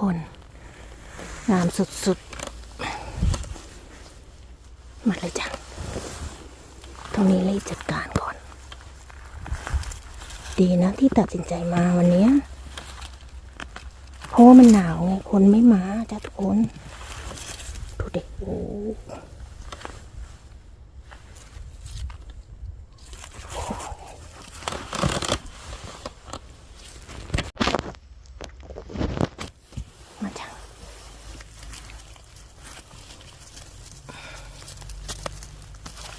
คน งามสุดๆ มาเลยจ้ะ ตรงนี้รีบจัดการก่อน ดีนะที่ตัดสินใจมาวันนี้ เพราะว่ามันหนาวไง คนไม่มาจ้ะทุกคน ดูเด็กโอ้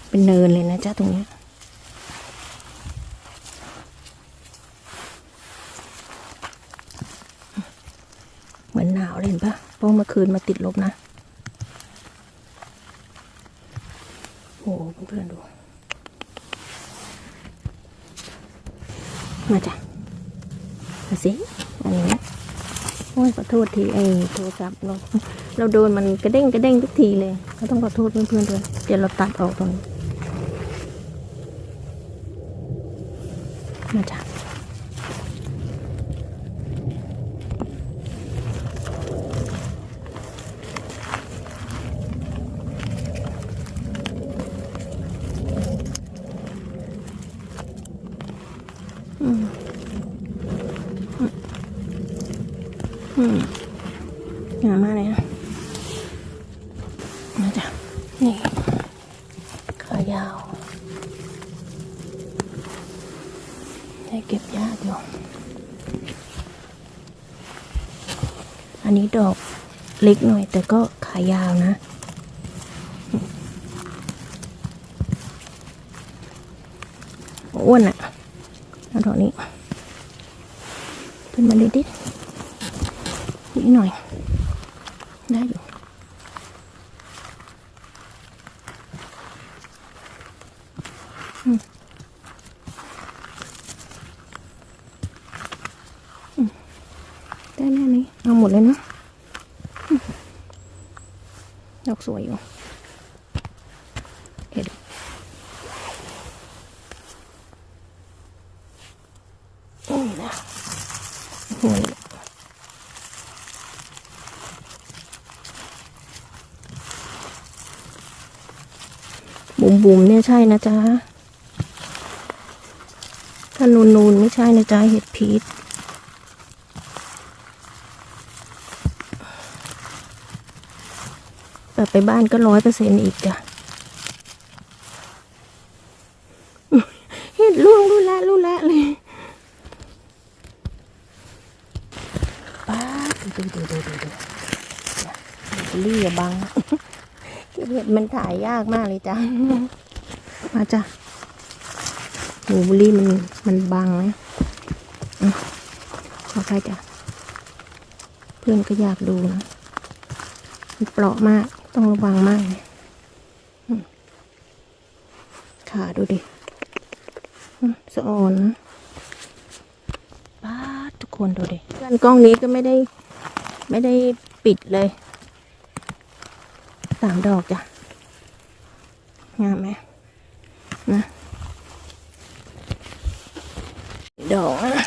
เป็นเนินเลยนะจ๊ะตรงนี้เหมือนหนาวเลยเห็นปะเพราะเมื่อคืนมาติดลบนะโอ้โหเพื่อนๆดู มาจ้ะมาสิ อันนี้นะโอ้ยขอโทษทีไอ้โทรศัพท์เราเราโดนมันกระเด้งกระเด้งทุกทีเลย ก็ต้องขอโทษเพื่อนๆด้วย เดี๋ยวเราตัดออกตรงนี้ มาจ้ะ อืมอืมอืมงามมากเลยนะมาจ้ะนี่ ขายาวให้เก็บยากอยู่ อันนี้ดอก เล็กหน่อย แต่ก็ขายาวนะ อ้วนอะเอาดอกนี้ขึ้นมานิดนิดนิดหน่อย ได้อยู่ อืมอืมได้แม่นี้เอาหมดเลยเนาะอืมดอ กสวยอยู่เห็ดนี่นะโอ้ยบุ๋มบุ๋มเนี่ยใช่นะจ๊ะถ้านูนนูนๆไม่ใช่นะจ๊ะเห็ดพีช กลับไปบ้านก็ร้อยเปอร์เซ็นต์อีกจ้ะเห็ดล่วงรู้ละรู้ละเลยป้าดดูดูดูดูดูดูเรียบังเก็บเห็ดมันถ่ายยากมากเลยจ้ะมาจ้ะหูบุรี่มันมันบังนะอะขอใครจ้ะเพื่อนก็อยากดูนะมันเปราะมาก ต้องระวังมากเลยขาดูดิสะออนป้าทุกคนดูดิเพื่อนกล้องนี้ก็ไม่ได้ ไม่ได้ปิดเลยสามดอกจ้ะ งามไหมนะดอกนะ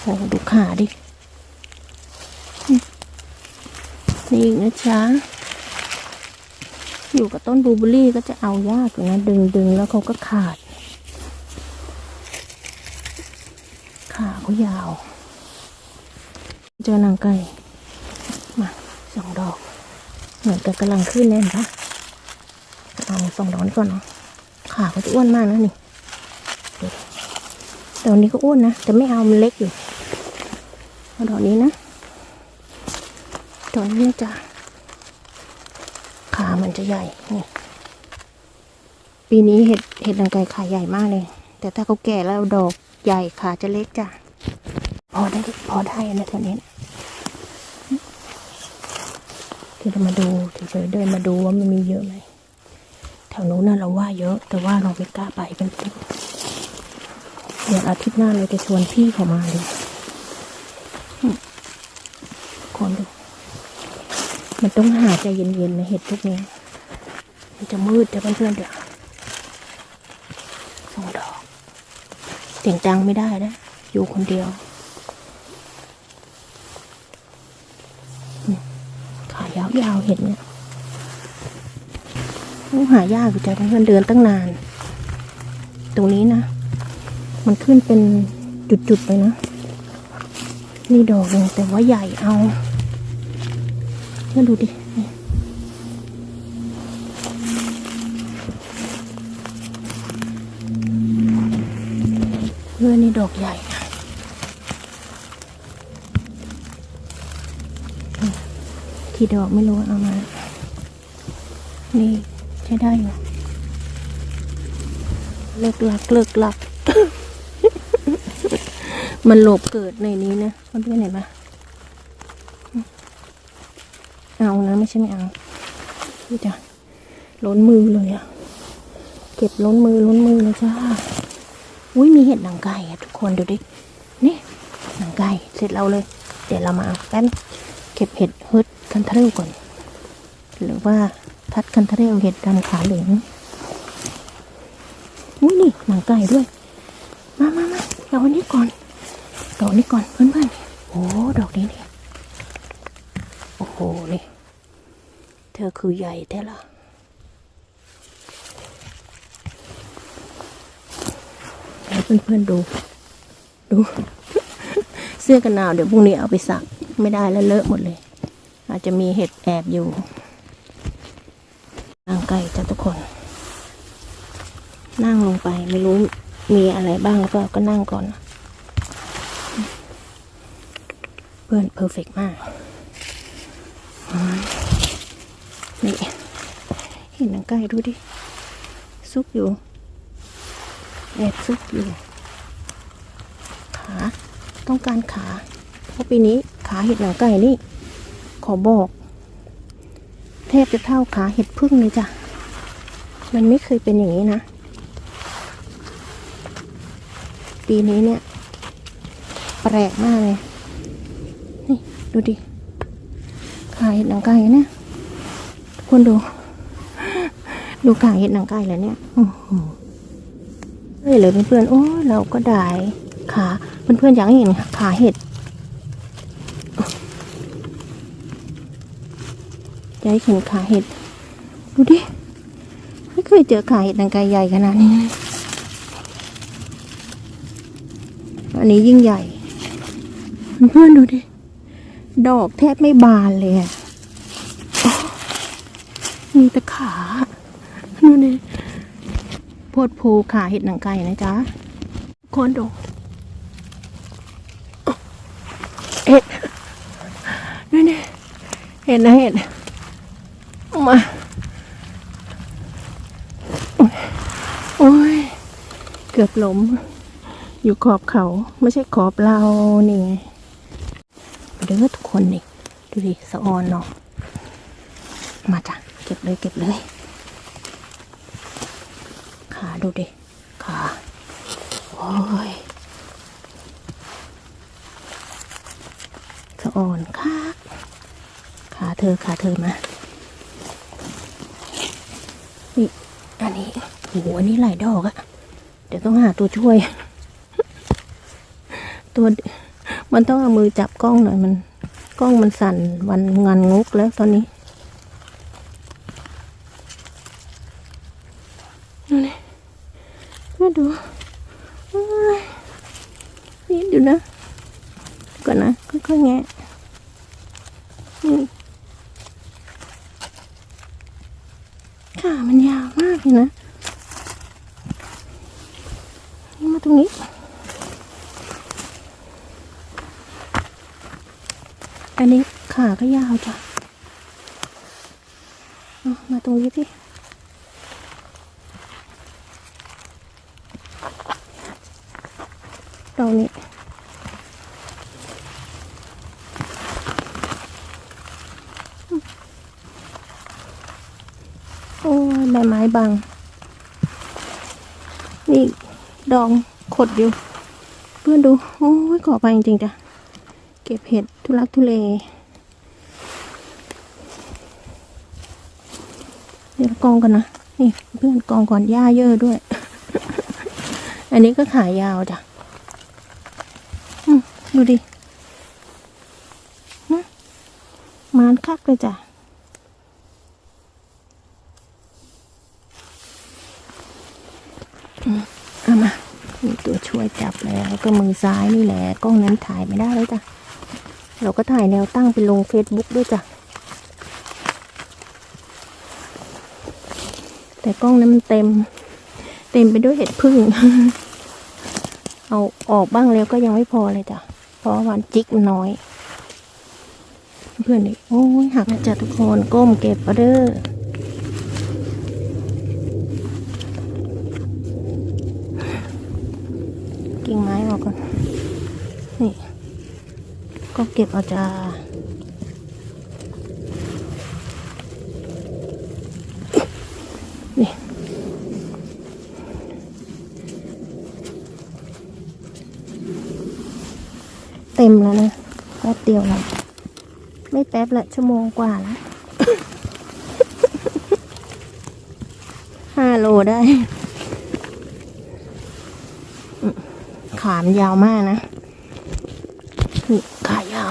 โอ้ดูขาดิ นี่นะจ๊ะ อยู่กับต้นบลูเบอรี่ก็จะเอายากอยู่นะดึงดึงแล้วเขาก็ขาด ขาเขายาว เจอนางไก่มาสองดอก เหมือนกับกำลังขึ้นเลยเห็นปะเอาสองดอกนี้ก่อนเนาะขาเขาจะอ้วนมากนะนี่ดูดิดอกนี้ก็อ้วนนะแต่ไม่เอามันเล็กอยู่เอาดอกนี้นะดอกนี้นะจะ มันจะใหญ่นี่ปีนี้เห็ดเห็ดนางไก่ขาใหญ่มากเลย แต่ถ้าเขาแก่แล้วดอกใหญ่ขาจะเล็กจ้ะพอได้พอได้นะตัวนี้ที่เรามาดูเฉยๆเดินมาดูว่ามันมีเยอะไหมแถวนู้นน่ะเราว่าเยอะ แต่ว่าเราไม่กล้าไปเป็นเดี๋ยวอาทิตย์หน้าเราจะชวนพี่เขามาดูอืมคนดู มันต้องหาใจเย็นๆนะเห็ดพวกนี้ มันจะมืดเดี๋ยวเพื่อนๆเดี๋ยวสองดอกเสียงดังไม่ได้นะ อยู่คนเดียวขายาวเห็ดเนี่ยต้องหายากอยู่จ้ะเพื่อนๆเดินตั้งนาน ตรงนี้นะ มันขึ้นเป็นจุดๆไปนะ นี่ดอกหนึ่งแต่ว่าใหญ่เอา เพื่อนดูดิเพื่อนนี่ดอกใหญ่นะกี่ดอกไม่รู้เอามา นี่ใช้ได้อยู่เลิกหลักเลิกหลัก มันหลบเกิดในนี้นะเพื่อนๆเห็นปะเอา นะไม่ใช่ไม่เอานี่จ้ะล้นมือเลยอะเก็บล้นมือล้นมือเลยจ้าอุ้ยมีเห็ดหนังไก่อะทุกคนดูดินี่หนังไก่เสร็จเราเลย เดี๋ยวเรามาเอาแป๊บเก็บเห็ดฮึดคันทะเรลก่อน หรือว่าทัดคันทะเรลเห็ดดำขาเหลืองอุ้ยนี่หนังไก่ด้วย มามามาเอาอันนี้ก่อนดอกนี้ก่อนเพื่อนๆโอ้ดอกนี้นี่โอ้โหนี่ เธอคือใหญ่แท้ละให้เพื่อนๆดู ดู เสื้อกันหนาวเดี๋ยวพรุ่งนี้เอาไปสัก ไม่ได้แล้วเลอะหมดเลย อาจจะมีเห็ดแอบอยู่นั่งไก่จ้ะทุกคน นั่งลงไปไม่รู้มีอะไรบ้างหรือเปล่าก็นั่งก่อน เพื่อนเพอร์เฟกมาก นี่เห็นหนังไก่ดูดิ ซุกอยู่แอบซุกอยู่ ขาต้องการขาเพราะปีนี้ขาเห็ดหนังไก่นี่ ขอบอก แทบจะเท่าขาเห็ดพึ่งเลยจ้ะ มันไม่เคยเป็นอย่างนี้นะ ปีนี้เนี่ย แปลกมากเลย นี่ดูดิ ขาเห็ดหนังไก่เนี่ย คนดู ดูขางเห็ดหนังไก่แล้วเนี่ยโอ้โหเฮ้ยเลยเพื่อนๆโอ้เราก็ได้ขาเพื่อนๆอยากเห็นขาเห็ดอยากเห็นขาเห็ด ดูดิไม่เคยเจอขาเห็ดหนังไก่ใหญ่ขนาดนี้เลยอันนี้ยิ่งใหญ่ เพื่อนๆดูดิดอกแทบไม่บานเลยอะ มีแต่ขาดูนี่โพดโพขาเห็ดหนังไก่นะจ๊ะคนดูเห็ดดูนี่เห็ดนะเห็ดมาโอ้ยเกือบล้มอยู่ขอบเขาไม่ใช่ขอบเรานี่ไงเด้อทุกคนนี่ ดูดิสะออนเนาะมาจ้ะ ก็บเลยเก็บเลย ขาดูดิ ขา โอ้ยสะอ่อนค่ะขาเธอขาเธอมานี่อันนี้โหอันนี้หลายดอกอะเดี๋ยวต้องหาตัวช่วย ตัวมันต้องเอามือจับกล้องหน่อยมัน กล้องมันสั่นวันงานงุกแล้วตอนนี้ดูนี่มา ดูนี่ดูนะก่อนนะค่อยๆแงะนี่ขามันยาวมากเลยนะนี่มาตรงนี้อันนี้ขาก็ยาวจ้ะมาตรงนี้สิตรงนี้ โอ้ย ใบไม้บังนี่ดองขดอยู่ เพื่อนดู โอ้ยขอไปจริงๆจ้ะ เก็บเห็ดทุลักทุเลเดี๋ยวกองกันนะ นี่เพื่อนกองก่อนหญ้าเยอะด้วย อันนี้ก็ขายาวจ้ะดูดิมานคักเลยจ้ะ มี ตัวช่วยจับแล้วก็มือซ้ายนี่แหละกล้องนั้นถ่ายไม่ได้แล้วจ้ะ เราก็ถ่ายแนวตั้งไปลงเฟซบุ๊กด้วยจ้ะ แต่กล้องนั้นมันเต็ม เต็มไปด้วยเห็ดพึ่ง เอาออกบ้างแล้วก็ยังไม่พอเลยจ้ะ เพราะว่าวันจิกมันน้อย เพื่อนนี่โอ้ยหักนะจ้ะทุกคนก้มเก็บเอเด้องไม้ออกก่อน นี่ ก็ เก็บเอาจ้านี่เต็มแล้วนะแป๊บเดียวแล้วไม่แป๊บละชั่วโมงกว่าแล้วห้าโลได้ ขามยาวมากนะ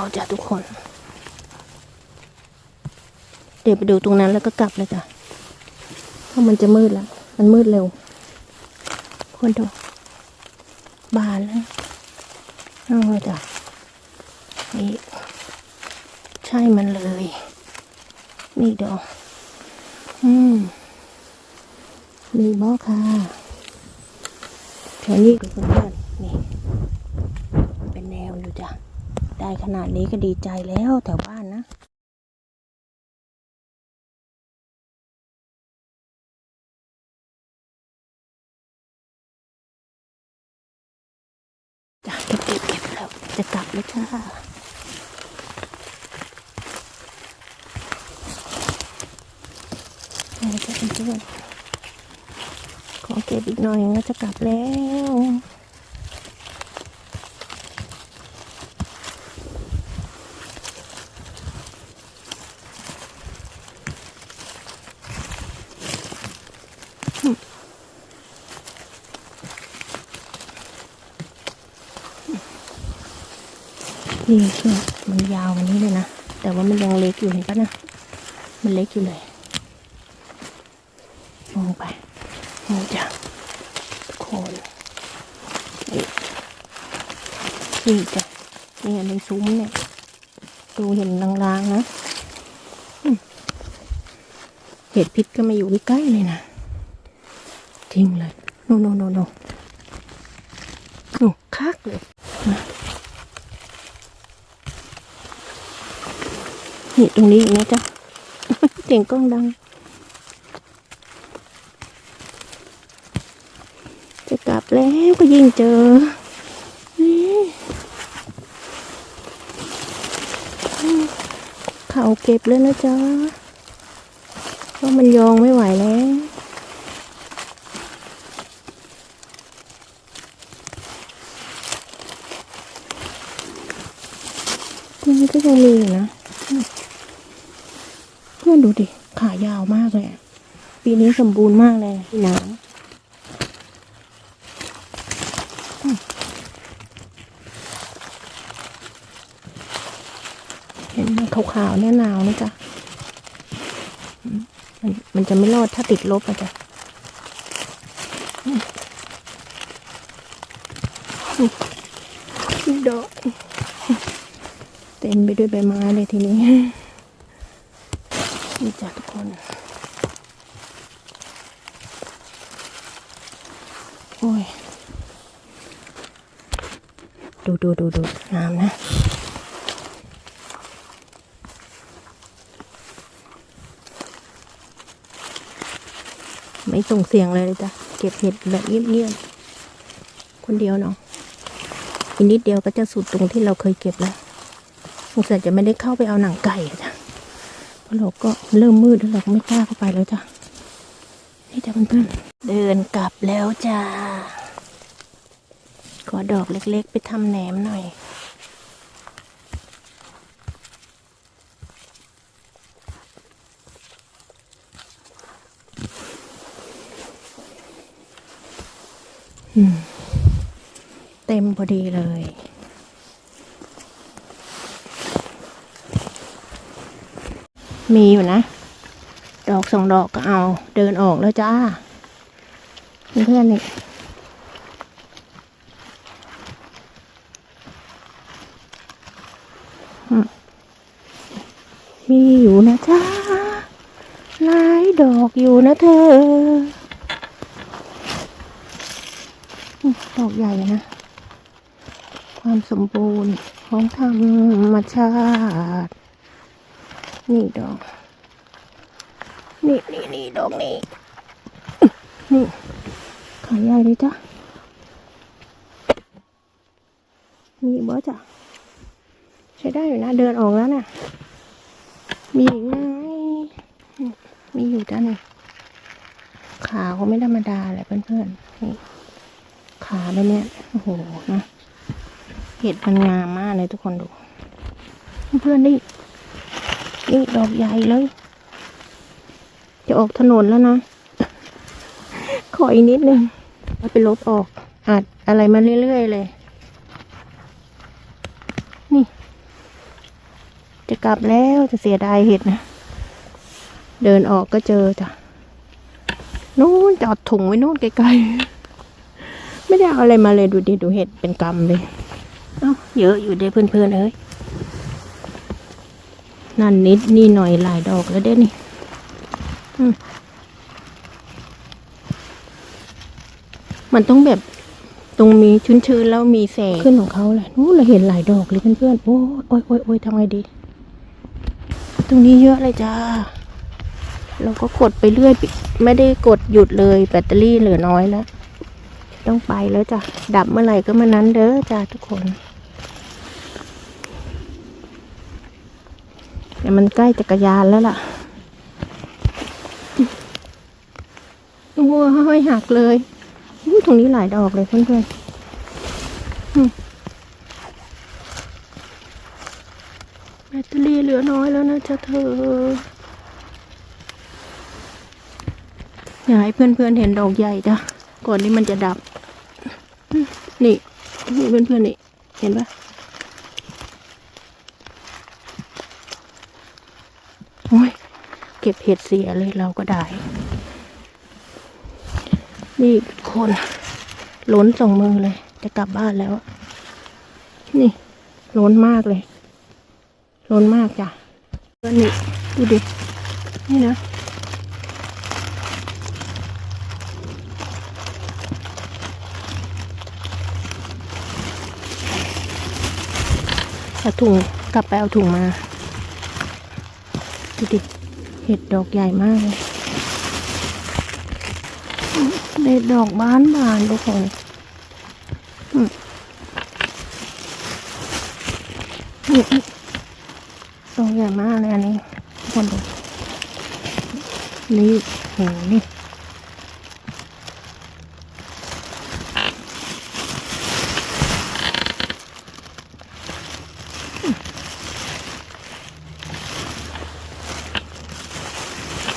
าวจ้ะทุกคน เดี๋ยวไปดูตรงนั้นแล้วก็กลับเลยจ้ะเพราะมันจะมืดแล้ว มันมืดเร็ว คนดูบานแล้วเอาจ้ะนี่ใช่มันเลยนี่ดอกอืมมีบอค่ะแถวนี้ดูเพื่อนๆนี่เป็นแนวอยู่จ้ะ ได้ ขนาดนี้ก็ดีใจแล้วแถวบ้านนะจ้ะเก็บเก็บเก็บแล้ว จะกลับแล้วจ้าจะเป็นเพื่อนขอเก็บอีกหน่อยก็จะกลับแล้ว นี่คือมันยาววันนี้เลยนะ แต่ว่ามันยังเล็กอยู่เห็นปะนะ มันเล็กอยู่เลยมองไปนี่จ้ะโคนนี่นี่จ้ะนี่ในซุ้มเนี่ย ดูเห็นลางๆนะเห็ดพิษก็มาอยู่ใกล้ๆเลยนะทิ้งเลยโนโนโนโนโนคักเลยนะ นี่ตรงนี้อีกนะจ๊ะเสียงกล้องดัง จะกลับแล้วก็ยิ่งเจอนี่เขาเก็บแล้วนะจ๊ะเพราะมันยองไม่ไหวแล้วนี่ก็ยังมีอยู่นะ พื่อนดูดิ ขายาวมากเลย ปีนี้สมบูรณ์มากเลยพี่น้ำเห็นไหมขาวๆเนี่ยหนาวนะจ๊ะมันมันจะไม่รอดถ้าติดลบอะจ๊ะดอกเต็มไปด้วยใบไม้เลยทีนี้ นี่จ้ะทุกคน โอ้ย ดูดูดูดูงามนะไม่ส่งเสียงเลยเลยจ้ะ เก็บเห็ดแบบเงียบๆ คนเดียวเนาะ อีกนิดเดียวก็จะสุดตรงที่เราเคยเก็บแล้วสงสัยจะไม่ได้เข้าไปเอาหนังไก่อะจ้ะ ราะเราก็เริ่มมืดแล้วเราไม่กล้าเข้าไปแล้วจ้ะนี่จ้ะเพื่อนๆเดินกลับแล้วจ้าขอดอกเล็กๆ ไปทำแหนมหน่อยเต็มพอดีเลย มีอยู่นะ ดอกสองดอกก็เอาเดินออกแล้วจ้า เพื่อนนี่มีอยู่นะจ้าหลายดอกอยู่นะเธอ ดอกใหญ่นะ ความสมบูรณ์ของธรรมชาติ นี่ดอก นี่นี่นี่ดอกนี้นี่ ขายใหญ่เลยจ้ะ มีบ่จ้ะ ใช้ได้อยู่นะ เดินออกแล้วน่ะ มีอีกไหมมีอยู่จ้ะนี่ขาเขาไม่ธรรมดาเลยเพื่อนๆนี่ขาแบบเนี้ยโอ้โหนะเห็ดมันงามมากเลยทุกคนดู เพื่อนๆ นี่ดอกใหญ่เลย จะออกถนนแล้วนะ ขออีกนิดนึงเอาไปลบออกอัดอะไรมาเรื่อยๆเลย นี่ จะกลับแล้วจะเสียดายเห็ดนะ เดินออกก็เจอจ้ะนู้นจอดถุงไว้นู้นไกลๆ ไม่ได้เอาอะไรมาเลยดูดิดูเห็ดเป็นกำเลย เอ้าเยอะอยู่เด้เพื่อนๆเอ้ย นั่นนิดนี่หน่อยหลายดอกแล้วเด้นี่มันต้องแบบตรงมีชื้นๆแล้วมีแสงขึ้นของเขาแหละนู้นเราเห็นหลายดอกเลยเพื่อนๆโอ้ยโอ้ยโอ้ยโอ้ยทำไงดี ตรงนี้เยอะเลยจ้า เราก็กดไปเรื่อย ไม่ได้กดหยุดเลย แบตเตอรี่เหลือน้อยแล้ว ต้องไปแล้วจ้ะ ดับเมื่อไหร่ก็เมื่อนั้นเด้อจ้าทุกคน แต่ มันใกล้จักรยานแล้วล่ะโอ้ยห้อยหักเลยตรงนี้หลายดอกเลยเพื่อนๆแบตเตอรี่เหลือน้อยแล้วนะจ๊ะเธอ อยากให้เพื่อนๆเห็นดอกใหญ่จ้ะก่อนที่มันจะดับ นี่นี่เพื่อนๆนี่ เห็นปะ โอ้ยเก็บเห็ดเสียเลยเราก็ได้ นี่คนล้นสองมือเลย จะกลับบ้านแล้ว นี่ล้นมากเลย ล้นมากจ้ะเพื่อนนี่ดูดิ นี่นะเอาถุงกลับไปเอาถุงมา ดูดิ เห็ดดอกใหญ่มากเลยเด็ดดอกบานบานทุกคนอืมนี่ดอกใหญ่มากเลยอันนี้ทุกคนดูนี่โหนี่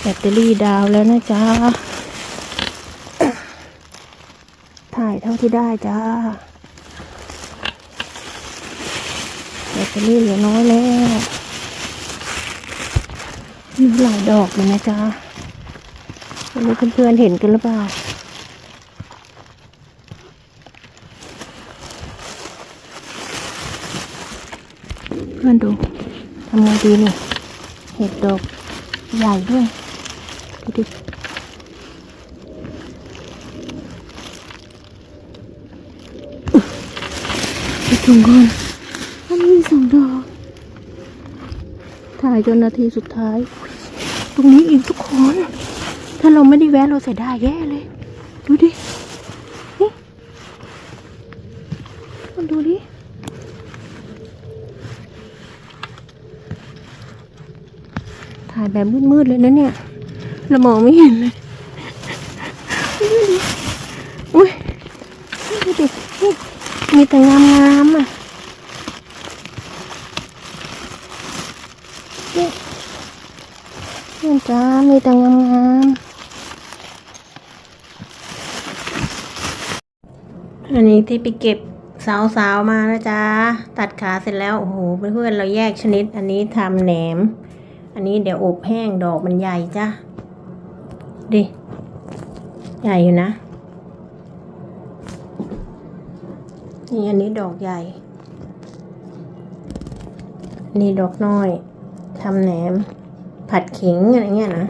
แบตเตอรี่ดาวแล้วนะจ๊ะ ถ่ายเท่าที่ได้จ้า แบตเตอรี่เหลือน้อยแล้วมีหลายดอกเลยนะจ๊ะไม่รู้เพื่อนๆเห็นกันหรือเปล่าเพื่อนดูทำไงดีนี่เห็ดดอกใหญ่ด้วย ดูดิไปถุงก่อนมันมีสองดอก ถ่ายจนนาทีสุดท้าย ตรงนี้อีกทุกคน ถ้าเราไม่ได้แวะเราเสียดายแย่เลย ดูดิ นี่ มันดูดิถ่ายแบบมืดๆเลยนะเนี่ย เรามองไม่เห็นเลยอุ้ยดูดิมีแต่งามๆอะนี่นี่จ้ามีแต่งามๆอันนี้ที่ไปเก็บสาวๆมานะจ๊ะ ตัดขาเสร็จแล้ว โอ้โห เพื่อนๆเราแยกชนิด อันนี้ทำแหนม อันนี้เดี๋ยวอบแห้งดอกมันใหญ่จ้ะ ดิ ใหญ่อยู่นะ นี่อันนี้ดอกใหญ่ นี่ดอกน้อยททำแหนม ผัดขิงอะไรเงี้ยนะ